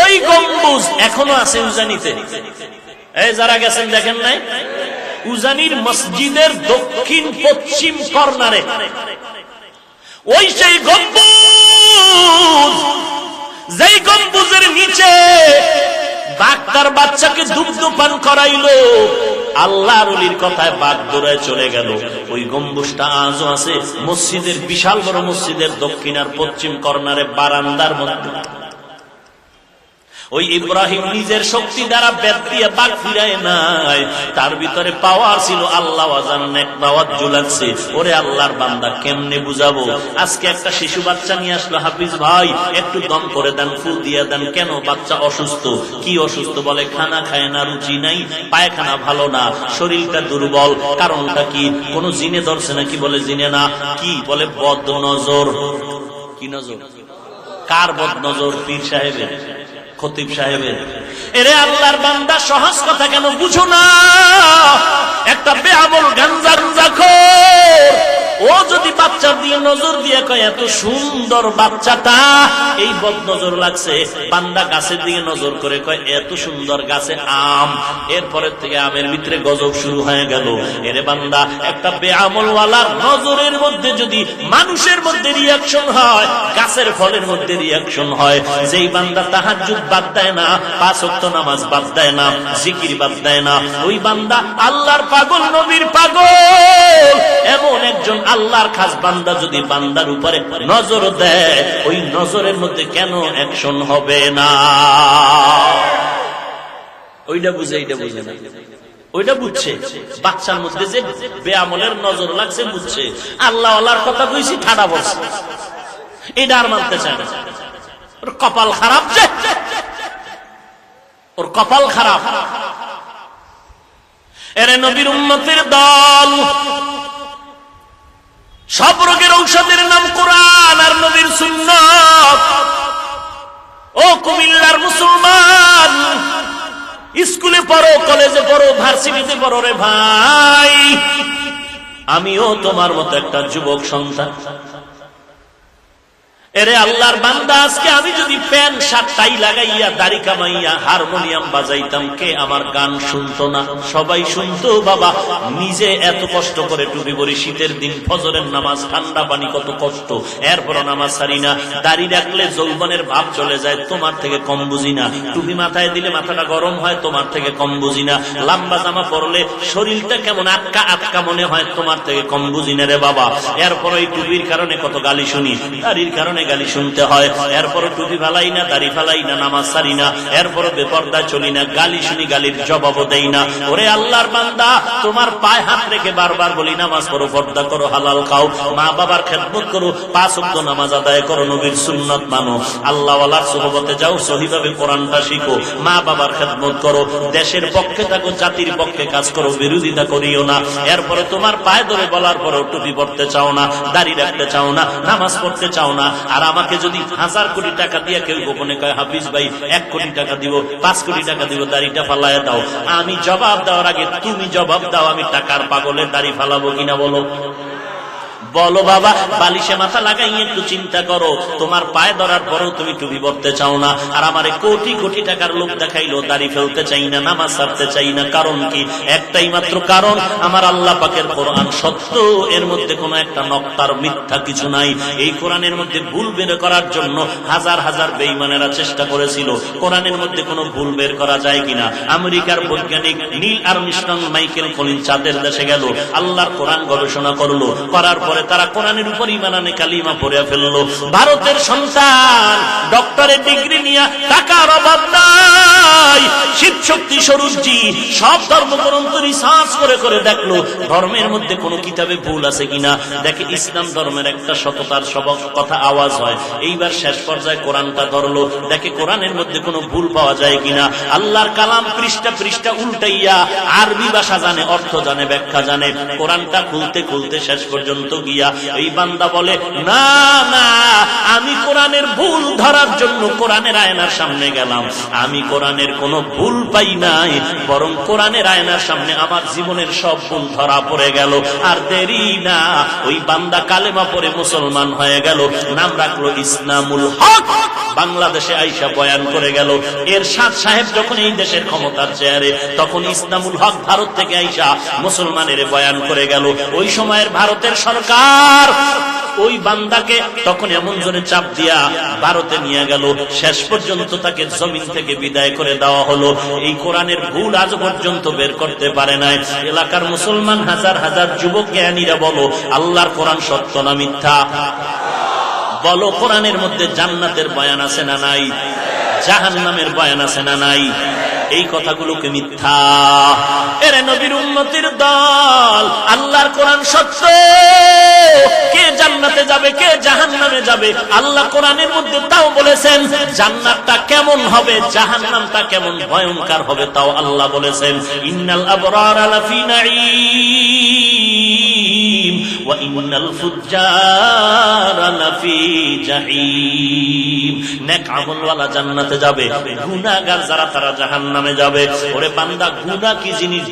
ওই গম্বুজ এখনও আছে উজানিতে। এই যারা গেছেন দেখেন নাই? উজানির মসজিদের দক্ষিণ পশ্চিম কর্নারে। ওই সেই গম্বুজ, যেই গম্বুজের নিচে ডাক্তার বাচ্চাকে দুগ্ধ পান করাইলো, আল্লাহর অলির কথায় বাঘ দৌড়ায় চলে গেল। ওই গম্বুজটা আজও আছে মসজিদের, বিশাল বড় মসজিদের দক্ষিণ আর পশ্চিম কর্নারে, বারান্দার মধ্যে। ওই ইব্রাহিম নিজের শক্তি দ্বারা দিয়ে বাঘ ফিরায় নাই। তার ভিতরে পাওয়ার ছিল আল্লাহ লাগছে ওরে আল্লাহর বান্দা, কেমনে বুঝাবো? আজকে একটা শিশু বাচ্চা নিয়ে আসলো, হাফিজ ভাই, একটু দম করে দেন, ফুল দিয়ে দেন। কেন বাচ্চা অসুস্থ? কি অসুস্থ বলে, খানা খায় না, রুচি নাই, পায়খানা ভালো না, শরীরটা দুর্বল। কারণটা কি? কোন জিনে ধরছে নাকি বলে জিনে না? কি বলে বদ নজর কি নজর? কার বদ নজর পীর সাহেবের। খতিব সাহেবের। এরে আল্লাহর বান্দা, সহজ কথা কেন বুঝো না? একটা বেহাবল গাঞ্জা গাঞ্জা যদি বাচ্চার দিয়ে নজর দিয়ে কয়, এত সুন্দর বাচ্চাটা। এই বদ নজর লাগছে। বান্দা গাছের দিকে নজর করে কয়, এত সুন্দর গাছে আম। এরপরে থেকে আমের ভিতরে গজব শুরু হয়ে গেল। এরে বান্দা, একটা বেআমলওয়ালার নজরের মধ্যে যদি মানুষের মধ্যে রিয়াকশন হয়, গাছের ফলের মধ্যে রিয়াকশন হয়, যেই বান্দা তাহার যুগ বাদ দেয় না, পাঁচ অক্ট নামাজ বাদ দেয় না, জিকির বাদ দেয় না, ওই বান্দা আল্লাহর পাগল, নবীর পাগল। এমন একজন আল্লাহর খাস বান্দা যদি বান্দার উপরে নজর দেয়, ওই নজরের মধ্যে কেন অ্যাকশন হবে না? ওইটা বুঝে, এইটা বুঝে না। ওইটা বুঝছে। বাচ্চার মধ্যে যে বেআমলের নজর লাগছে, বুঝছে। আল্লাহ আল্লাহর কথা কইছি, ঠাডা বলছে। এটা আর মানতে চায় না। ওর কপাল খারাপ যে। ওর কপাল খারাপ। এরে নবীর উন্নতির দল সব রোগের ঔষধের নাম কোরআন আর নবীর সুন্নত। ও কুমিল্লার মুসলমান, স্কুলে পড়ো, কলেজে পড়ো, ভার্সিটিতে পড়ো রে ভাই। আমিও তোমার মতো একটা যুবক সন্তান। এরে আল্লাহর বান্দা, আজকে আমি যদি প্যান্ট, শার্ট, টাই লাগাইয়া, দাড়ি কামাইয়া, হারমোনিয়াম বাজাইতাম, কে আমার গান শুনতো না? সবাই শুনতো, বাবা, নিজে এত কষ্ট করে টুপি পরি, শীতের দিন, ফজরের নামাজ, ঠান্ডা পানি কত কষ্ট এরপর নামাজ সারি না। দাড়ি রাখলে যৌবনের ভাব চলে যায়, তোমার থেকে কম বুঝি না। টুপি মাথায় দিলে মাথাটা গরম হয়, তোমার থেকে কম বুঝি না। লম্বা জামা পরলে শরীরটা কেমন আটকা আটকা মনে হয়, তোমার থেকে কম বুঝি না রে বাবা। এরপর এই টুপির কারণে কত গালি শুনি, দাড়ির কারণে গালি শুনতে হয়। এরপরও টুপি ফালাই না, দাড়ি ফালাই না, নামাজ সারি না। এরপরও বেপর্দা চলি না, গালি শুনি, গালির জবাবও দেই না। ওরে আল্লাহর বান্দা, তোমার পায়ে হাত রেখে বারবার বলি, নামাজ পড়ো, পর্দা করো, হালাল খাও। মা বাবার খেদমত করো, পাঁচ অব্দ নামাজ আদায় করো, নবীর সুন্নত মানো। আল্লাহ সোহবতে যাও, সহিভাবে কোরআনটা শিখো। মা বাবার খেদমত করো, দেশের পক্ষে থাকো, জাতির পক্ষে কাজ করো, বিরোধিতা করিও না। এরপরে তোমার পায়ে ধরে বলার পরেও টুপি পড়তে চাও না, দাড়ি রাখতে চাও না, নামাজ পড়তে চাও না। আর আমাকে যদি হাজার কোটি টাকা দিয়ে কেউ গোপনে কয়, হাফিজ ভাই, এক কোটি টাকা দিব, পাঁচ কোটি টাকা দিব, দাড়িটা ফালায় দাও। আমি জবাব দেওয়ার আগে তুমি জবাব দাও, আমি টাকার পাগলে দাড়ি ফালাবো কিনা বলো। বলো বাবা, বালিশে মাথা লাগাই একটু চিন্তা করো। তোমার পায়ে ধরার পরেও তুমি টুপি পড়তে চাও না। আর আমার কোটি কোটি টাকার লোক দেখাইলো, দাড়ি ফেলতে চাই না, নামাজ ছাড়তে চাই না। কারণ কি? একটাই মাত্র কারণ, আমার আল্লাহ পাকের কোরআন সত্য। এর মধ্যে কোনো একটা নক্তার মিথ্যা কিছু নাই। এই কোরআনের মধ্যে ভুল বের করার জন্য হাজার হাজার বেইমানেরা চেষ্টা করেছিল। কোরআনের মধ্যে কোনো ভুল বের করা যায় কিনা? আমেরিকার বৈজ্ঞানিক নীল আর মিশ্রং মাইকেল কলিন চাঁদের দেশে গেল। আল্লাহর কোরআন গবেষণা করল। করার পরে তারা কোরআনের উপর ইমানানে কালিমা পড়ে ফেলল। ভারতের সন্তান ডক্টরের ডিগ্রি নিয়ে টাকার অভাব নাই। শিব শক্তি স্বরূপজি, সব ধর্মগ্রন্থ রিসার্চ করে করে দেখল, ধর্মের মধ্যে কোনো কিতাবে ভুল আছে কিনা? দেখে ইসলাম ধর্মের একটা সততার সব কথা আওয়াজ হয়। এইবার শেষ পর্যায়ে কোরআনটা ধরলো, দেখে কোরআনের মধ্যে কোনো ভুল পাওয়া যায় কিনা? আল্লাহর কালাম পৃষ্ঠা পৃষ্ঠা উল্টাইয়া আরবি ভাষা জানে, অর্থ জানে, ব্যাখ্যা জানে। কোরআনটা খুলতে খুলতে শেষ পর্যন্ত গিয়ে এই বান্দা বলে, না না, আমি কোরআনের ভুল ধরার জন্য কোরআনের আয়নার সামনে গেলাম। আমি কোরআনের কোনো ভুল পাই নাই, বরং কোরআনের আয়নার সামনে আমার জীবনের সব ভুল ধরা পড়ে গেল। আর দেরি না, ওই বান্দা কালেমা পরে মুসলমান হয়ে গেল। নাম রাখল ইসলামুল হক। বাংলাদেশে আইসা বয়ান করে গেল। এর সাত সাহেব যখন এই দেশের ক্ষমতার চেয়ারে, তখন ইসলামুল হক ভারত থেকে আইসা মুসলমানের বয়ান করে গেল। ওই সময়ের ভারতের সরকার ওই বান্দাকে তখন এমন জোরে চাপ দিয়া ভারতে নিয়ে গেল। শেষ পর্যন্ত তাকে জমিন থেকে বিদায় করে দেওয়া হলো। এই কোরআনের ভুল আজ পর্যন্ত বের করতে পারে নাই। এলাকার মুসলমান হাজার হাজার যুবক জ্ঞানীরা বলো, আল্লাহর কোরআন সত্য না মিথ্যা? বলো কোরআনের মধ্যে জান্নাতের বয়ান আছে না নাই? জাহান নামের বয়ান আছে না নাই? এই কথাগুলোকে মিথ্যা। এরে নবীর উন্নতির দল, আল্লাহর কোরআন সত্য। কে জান্নাতে যাবে, কে জাহান নামে যাবে? আল্লাহ কোরআনের মধ্যে তাও বলেছেন, জান্নাতটা কেমন হবে জাহান নামটা কেমন ভয়ঙ্কর হবে তাও আল্লাহ বলেছেন। ইন্নাল আবরার লাফি নাঈম যাবে। গুনাহগার যারা, তারা জাহান্নামে যাবে। ওরে গুনা কি জিনিস